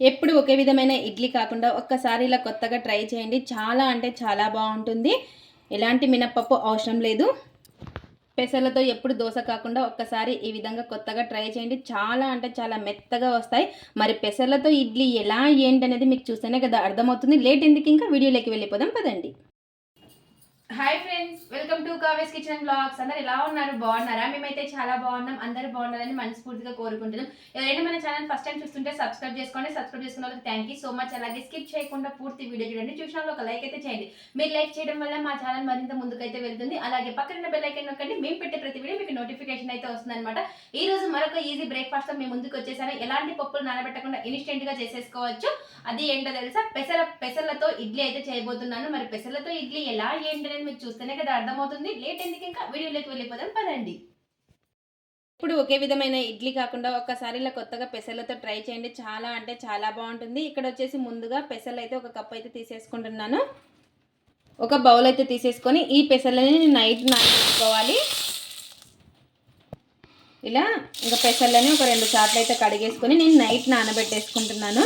ఎప్పుడు ఒకే విధమైన ఇడ్లీ కాకుండా ఒక్కసారి ఇలా కొత్తగా ట్రై చేయండి. చాలా అంటే చాలా బాగుంటుంది. ఎలాంటి మినప్పప్పు అవసరం లేదు. పెసలతో ఎప్పుడు దోశ కాకుండా ఒక్కసారి ఈ విధంగా కొత్తగా ట్రై చేయండి. చాలా అంటే చాలా మెత్తగా వస్తాయి. మరి పెసలతో ఇడ్లీ ఎలా ఏంటి అనేది మీకు చూస్తేనే కదా అర్థమవుతుంది. లేట్ ఎందుకు ఇంకా? వీడియోలోకి వెళ్ళిపోదాం. పదండి. Hi friends welcome to కావేస్ kitchen blogs. అందరు ఎలా ఉన్నారు? బాగున్నారా? మేమైతే చాలా బాగున్నాం. అందరూ బాగున్నారని మనస్ఫూర్తిగా కోరుకుంటున్నాం. ఎవరైనా మన ఛానల్ ఫస్ట్ టైం చూస్తుంటే సబ్స్క్రైబ్ చేసుకోండి. సబ్స్క్రైబ్ చేసుకున్న వాళ్ళకి థ్యాంక్ యూ సో మచ్ అలాగే స్కిప్ చేయకుండా పూర్తి వీడియో చూడండి. చూసిన ఒక లైక్ అయితే చేయండి. మీరు లైక్ చేయడం వల్ల మా ఛానల్ మరింత ముందుకైతే వెళ్తుంది. అలాగే పక్కన బెల్ ఐకన్ నొక్కండి. మేము పెట్టే ప్రతి వీడియో మీకు నోటిఫికేషన్ అయితే వస్తుంది అనమాట ఈ రోజు మరొక ఈజీ బ్రేక్ఫాస్ట్తో మేము ముందుకు వచ్చేసాను ఎలాంటి పప్పులు నానబెట్టకుండా ఇన్స్టెంట్గా చేసేసుకోవచ్చు? అది ఏంటో తెలుసా? పెసర పెసర్లతో ఇడ్లీ అయితే చేయబోతున్నాను. మరి పెసర్లతో ఇడ్లీ ఎలా ఏంటనేది అనేది మీకు చూస్తేనే కదా అర్థమవుతుంది. లేట్ ఎందుకు ఇంకా? వీడియోలోకి వెళ్ళిపోదాం పదండి. ఇప్పుడు ఒకే విధమైన ఇడ్లీ కాకుండా ఒక్కసారి ఇలా కొత్తగా పెసర్లతో ట్రై చేయండి. చాలా అంటే చాలా బాగుంటుంది. ఇక్కడ వచ్చేసి ముందుగా పెసర్లు అయితే ఒక కప్ అయితే తీసేసుకుంటున్నాను. ఒక బౌల్ అయితే తీసేసుకొని ఈ పెసర్లని నైట్ నానబెట్టుకోవాలి. ఇలా ఇంకా పెసర్లని ఒక రెండు సార్లు అయితే కడిగేసుకొని నేను నైట్ నానబెట్టేసుకుంటున్నాను.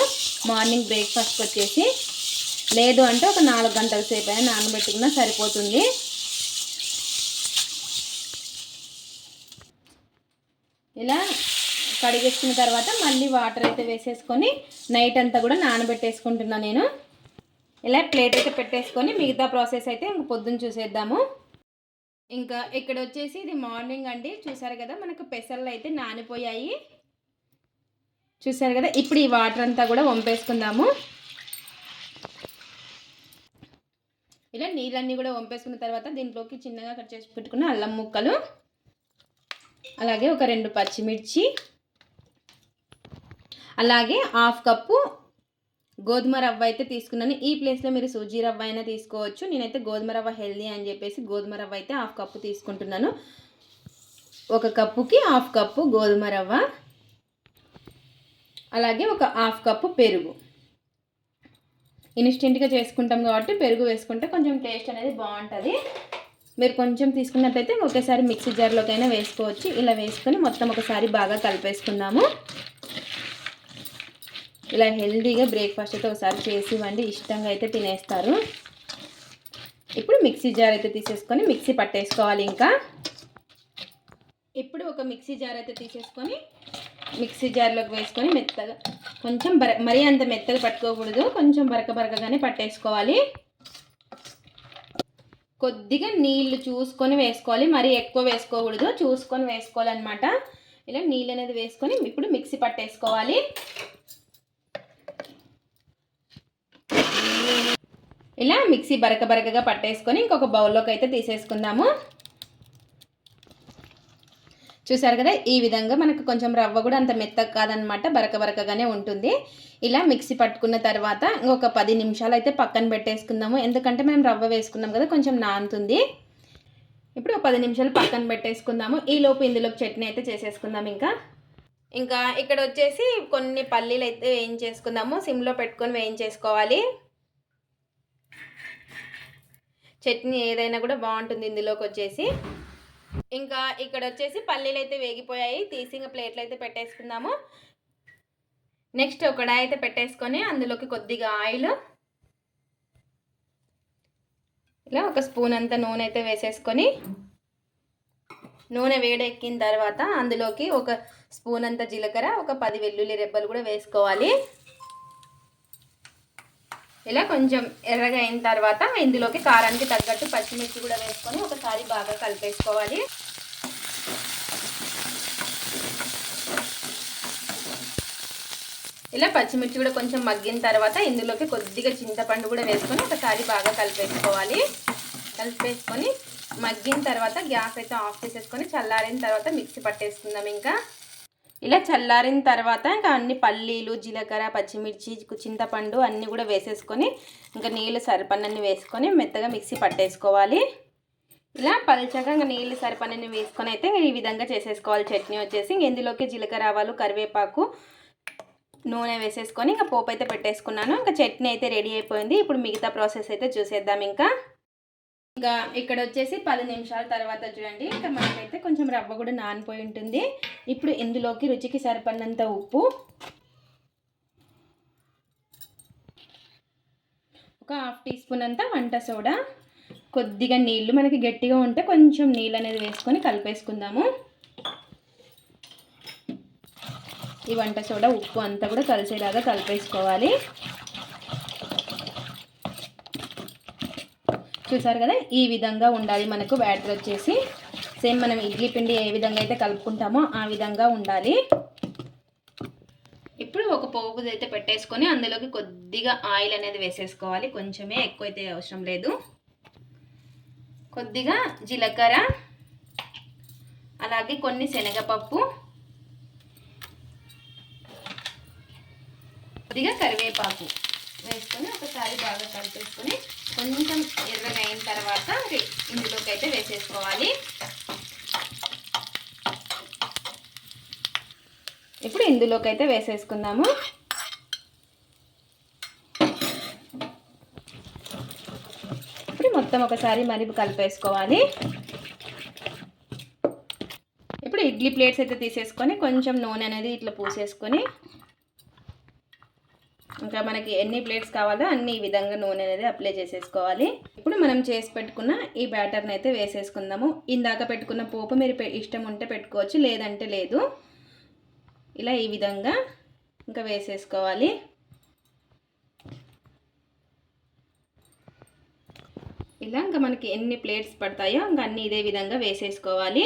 మార్నింగ్ బ్రేక్ఫాస్ట్కి వచ్చేసి. లేదు అంటే ఒక నాలుగు గంటల సేపు అయినా నానబెట్టుకున్నా సరిపోతుంది. ఇలా కడిగేసుకున్న తర్వాత మళ్ళీ వాటర్ అయితే వేసేసుకొని నైట్ అంతా కూడా నానబెట్టేసుకుంటున్నా నేను. ఇలా ప్లేట్ అయితే పెట్టేసుకొని మిగతా ప్రాసెస్ అయితే ఇంక పొద్దున్న చూసేద్దాము. ఇంకా ఇక్కడ వచ్చేసి ఇది మార్నింగ్ అండి. చూసారు కదా మనకు పెసర్లు అయితే నానిపోయాయి. చూసారు కదా ఇప్పుడు ఈ వాటర్ అంతా కూడా వంపేసుకుందాము. ఇలా నీళ్ళన్నీ కూడా వంపేసుకున్న తర్వాత దీంట్లోకి చిన్నగా కట్ చేసి పెట్టుకున్న అల్లం ముక్కలు అలాగే ఒక రెండు పచ్చిమిర్చి అలాగే హాఫ్ కప్పు గోధుమ రవ్వ అయితే తీసుకున్నాను. ఈ ప్లేస్లో మీరు సూజీ రవ్వ అయినా తీసుకోవచ్చు. నేనైతే గోధుమ రవ్వ హెల్దీ అని చెప్పేసి గోధుమ రవ్వ అయితే హాఫ్ కప్పు తీసుకుంటున్నాను. ఒక కప్పుకి హాఫ్ కప్పు గోధుమ రవ్వ అలాగే ఒక హాఫ్ కప్పు పెరుగు. ఇన్స్టెంట్గా చేసుకుంటాం కాబట్టి పెరుగు వేసుకుంటే కొంచెం టేస్ట్ అనేది బాగుంటుంది. మీరు కొంచెం తీసుకున్నట్టయితే ఒకేసారి మిక్సీ జార్లోకైనా వేసుకోవచ్చు. ఇలా వేసుకొని మొత్తం ఒకసారి బాగా కలిపేసుకుందాము. ఇలా హెల్దీగా బ్రేక్ఫాస్ట్ అయితే ఒకసారి చేసి ఇవ్వండి. ఇష్టంగా అయితే తినేస్తారు. ఇప్పుడు మిక్సీ జార్ అయితే తీసేసుకొని మిక్సీ పట్టేసుకోవాలి ఇంకా. ఇప్పుడు ఒక మిక్సీ జార్ అయితే తీసేసుకొని మిక్సీ జార్లోకి వేసుకొని మెత్తగా కొంచెం బర మరీ అంత మెత్తగా పట్టుకోకూడదు. కొంచెం బరక బరకగానే పట్టేసుకోవాలి. కొద్దిగా నీళ్ళు చూసుకొని వేసుకోవాలి. మరీ ఎక్కువ వేసుకోకూడదు. చూసుకొని వేసుకోవాలన్నమాట. ఇలా నీళ్ళు అనేది వేసుకొని ఇప్పుడు మిక్సీ పట్టేసుకోవాలి. ఇలా మిక్సీ బరక బరకగా పట్టేసుకొని ఇంకొక బౌల్లోకి అయితే తీసేసుకుందాము. చూసారు కదా? ఈ విధంగా మనకు కొంచెం రవ్వ కూడా అంత మెత్తగా కాదనమాట బరక బరకగానే ఉంటుంది. ఇలా మిక్సీ పట్టుకున్న తర్వాత ఇంకొక పది నిమిషాలు అయితే పక్కన పెట్టేసుకుందాము. ఎందుకంటే మేము రవ్వ వేసుకున్నాం కదా కొంచెం నానుతుంది. ఇప్పుడు ఒక పది నిమిషాలు పక్కన పెట్టేసుకుందాము. ఈ లోపు ఇందులోకి చట్నీ అయితే చేసేసుకుందాం ఇంకా. ఇంకా ఇక్కడ వచ్చేసి కొన్ని పల్లీలు అయితే వేయించేసుకుందాము. సిమ్లో పెట్టుకొని వేయించేసుకోవాలి. చట్నీ ఏదైనా కూడా బాగుంటుంది ఇందులోకి వచ్చేసి. ఇంకా ఇక్కడ వచ్చేసి పల్లీలు అయితే వేగిపోయాయి. తీసి ఇంకా ప్లేట్లు అయితే పెట్టేసుకుందాము. నెక్స్ట్ ఒక అయితే పెట్టేసుకొని అందులోకి కొద్దిగా ఆయిల్. ఇలా ఒక స్పూన్ అంత నూనె అయితే వేసేసుకొని నూనె వేడెక్కిన తర్వాత అందులోకి ఒక స్పూన్ అంత జీలకర్ర ఒక పది వెల్లుల్లి రెబ్బలు కూడా వేసుకోవాలి. ఇలా కొంచెం ఎర్రగా అయిన తర్వాత ఇందులోకి కారానికి తగ్గట్టు పచ్చిమిర్చి కూడా వేసుకొని ఒకసారి బాగా కలిపేసుకోవాలి. ఇలా పచ్చిమిర్చి కూడా కొంచెం మగ్గిన తర్వాత ఇందులోకి కొద్దిగా చింతపండు కూడా వేసుకొని ఒకసారి బాగా కలిపేసుకోవాలి. కలిపేసుకొని మగ్గిన తర్వాత గ్యాస్ అయితే ఆఫ్ చేసేసుకొని చల్లారిన తర్వాత మిక్సీ పట్టేసుకుందాం ఇంకా. ఇలా చల్లారిన తర్వాత ఇంకా అన్ని పల్లీలు జీలకర్ర పచ్చిమిర్చి చింతపండు అన్నీ కూడా వేసేసుకొని ఇంకా నీళ్ళు సరిపన్నన్ని వేసుకొని మెత్తగా మిక్సీ పట్టేసుకోవాలి. ఇలా పల్చగా ఇంకా నీళ్ళు సరిపన్నన్ని వేసుకొని అయితే ఈ విధంగా చేసేసుకోవాలి. చట్నీ వచ్చేసి ఇందులోకి జీలకర్ర ఆవాలు కరివేపాకు నూనె వేసేసుకొని ఇంకా పోపు అయితే పెట్టేసుకున్నాను. ఇంకా చట్నీ అయితే రెడీ అయిపోయింది. ఇప్పుడు మిగతా ప్రాసెస్ అయితే చూసేద్దాం ఇంకా. ఇంకా ఇక్కడ వచ్చేసి పది నిమిషాల తర్వాత చూడండి. ఇంకా మనకైతే కొంచెం రవ్వ కూడా నానిపోయి ఉంటుంది. ఇప్పుడు ఇందులోకి రుచికి సరిపడినంత ఉప్పు. ఒక హాఫ్ టీ స్పూన్ అంతా వంట సోడా. కొద్దిగా నీళ్ళు మనకి గట్టిగా ఉంటే కొంచెం నీళ్ళు అనేది వేసుకొని కలిపేసుకుందాము. ఈ వంట సోడా ఉప్పు అంతా కూడా కలిసేలాగా కలిపేసుకోవాలి. చూసారు కదా? ఈ విధంగా ఉండాలి మనకు బ్యాటర్ వచ్చేసి. సేమ్ మనం ఇడ్లీ పిండి ఏ విధంగా అయితే కలుపుకుంటామో ఆ విధంగా ఉండాలి. ఇప్పుడు ఒక పోపు అయితే పెట్టేసుకొని అందులోకి కొద్దిగా ఆయిల్ అనేది వేసేసుకోవాలి. కొంచెమే ఎక్కువ అయితే అవసరం లేదు. కొద్దిగా జీలకర్ర అలాగే కొన్ని శనగపప్పు కొద్దిగా కరివేపాకు వేసుకొని ఒకసారి బాగా కలిపేసుకొని కొంచెం ఎర్రగా అయిన తర్వాత ఇందులోకి అయితే వేసేసుకోవాలి. ఇప్పుడు ఇందులోకి అయితే వేసేసుకుందాము. ఇప్పుడు మొత్తం ఒకసారి మరి కలిపేసుకోవాలి. ఇప్పుడు ఇడ్లీ ప్లేట్స్ అయితే తీసేసుకొని కొంచెం నూనె అనేది ఇట్లా పూసేసుకొని ఇంకా మనకి ఎన్ని ప్లేట్స్ కావాలో అన్ని ఈ విధంగా నూనె అనేది అప్లై చేసేసుకోవాలి. ఇప్పుడు మనం చేసి పెట్టుకున్న ఈ బ్యాటర్ని అయితే వేసేసుకుందాము. ఇందాక పెట్టుకున్న పోపు మీరు ఇష్టం ఉంటే పెట్టుకోవచ్చు లేదంటే లేదు. ఇలా ఈ విధంగా ఇంకా వేసేసుకోవాలి. ఇలా ఇంకా మనకి ఎన్ని ప్లేట్స్ పడతాయో ఇంకా అన్నీ ఇదే విధంగా వేసేసుకోవాలి.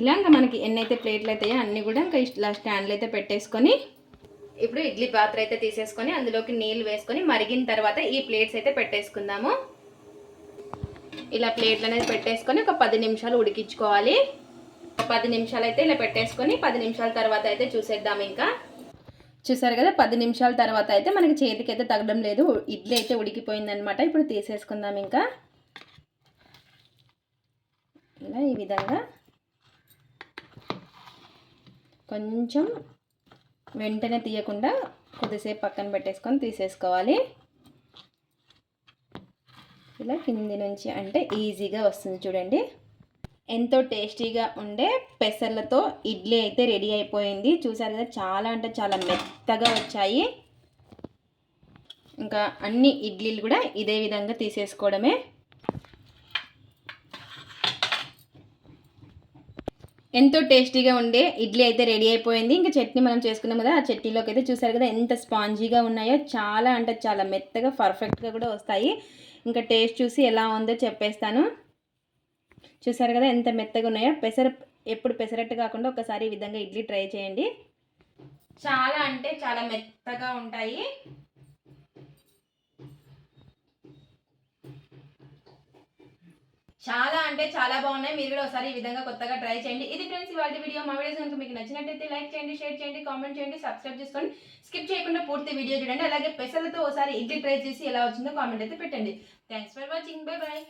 ఇలా ఇంకా మనకి ఎన్నైతే ప్లేట్లు అవుతాయో అన్నీ కూడా ఇంకా ఇలా స్టాండ్లు అయితే పెట్టేసుకొని ఇప్పుడు ఇడ్లీ పాత్ర అయితే తీసేసుకొని అందులోకి నీళ్ళు వేసుకొని మరిగిన తర్వాత ఈ ప్లేట్స్ అయితే పెట్టేసుకుందాము. ఇలా ప్లేట్లు అనేది పెట్టేసుకొని ఒక పది నిమిషాలు ఉడికించుకోవాలి. పది నిమిషాలు అయితే ఇలా పెట్టేసుకొని పది నిమిషాల తర్వాత అయితే చూసేద్దాం ఇంకా. చూసారు కదా పది నిమిషాల తర్వాత అయితే మనకి చేతికి అయితే తగ్గడం లేదు. ఇడ్లీ అయితే ఉడికిపోయిందనమాట ఇప్పుడు తీసేసుకుందాం ఇంకా. ఇలా ఈ విధంగా కొంచెం వెంటనే తీయకుండా కొద్దిసేపు పక్కన పెట్టేసుకొని తీసేసుకోవాలి. ఇలా కింది నుంచి అంటే ఈజీగా వస్తుంది చూడండి. ఎంతో టేస్టీగా ఉండే పెసర్లతో ఇడ్లీ అయితే రెడీ అయిపోయింది. చూసారు కదా చాలా అంటే చాలా మెత్తగా వచ్చాయి. ఇంకా అన్ని ఇడ్లీలు కూడా ఇదే విధంగా తీసేసుకోవడమే. ఎంతో టేస్టీగా ఉండే ఇడ్లీ అయితే రెడీ అయిపోయింది. ఇంకా చట్నీ మనం చేసుకున్నాం కదా ఆ చట్నీలోకి అయితే చూసారు కదా ఎంత స్పాంజీగా ఉన్నాయో చాలా అంటే చాలా మెత్తగా పర్ఫెక్ట్గా కూడా వస్తాయి. ఇంకా టేస్ట్ చూసి ఎలా ఉందో చెప్పేస్తాను. చూసారు కదా ఎంత మెత్తగా ఉన్నాయో. పెసర ఎప్పుడు పెసరట్టు కాకుండా ఒకసారి ఈ విధంగా ఇడ్లీ ట్రై చేయండి. చాలా అంటే చాలా మెత్తగా ఉంటాయి. చాలా అంటే చాలా బాగున్నాయి. మీరు కూడా ఒకసారి ఈ విధంగా కొత్తగా ట్రై చేయండి. ఇది ఫ్రెండ్స్ ఇవాళ వీడియో మా వీడియోస్ కనుక మీకు నచ్చినట్టయితే లైక్ చేయండి షేర్ చేయండి కామెంట్ చేయండి సబ్స్క్రైబ్ చేసుకోండి. స్కిప్ చేయకుండా పూర్తి వీడియో చూడండి. అలాగే పెసలతో ఒకసారి ఇడ్లీ ట్రై చేసి ఎలా వచ్చిందో కామెంట్ అయితే పెట్టండి. Thanks for watching bye bye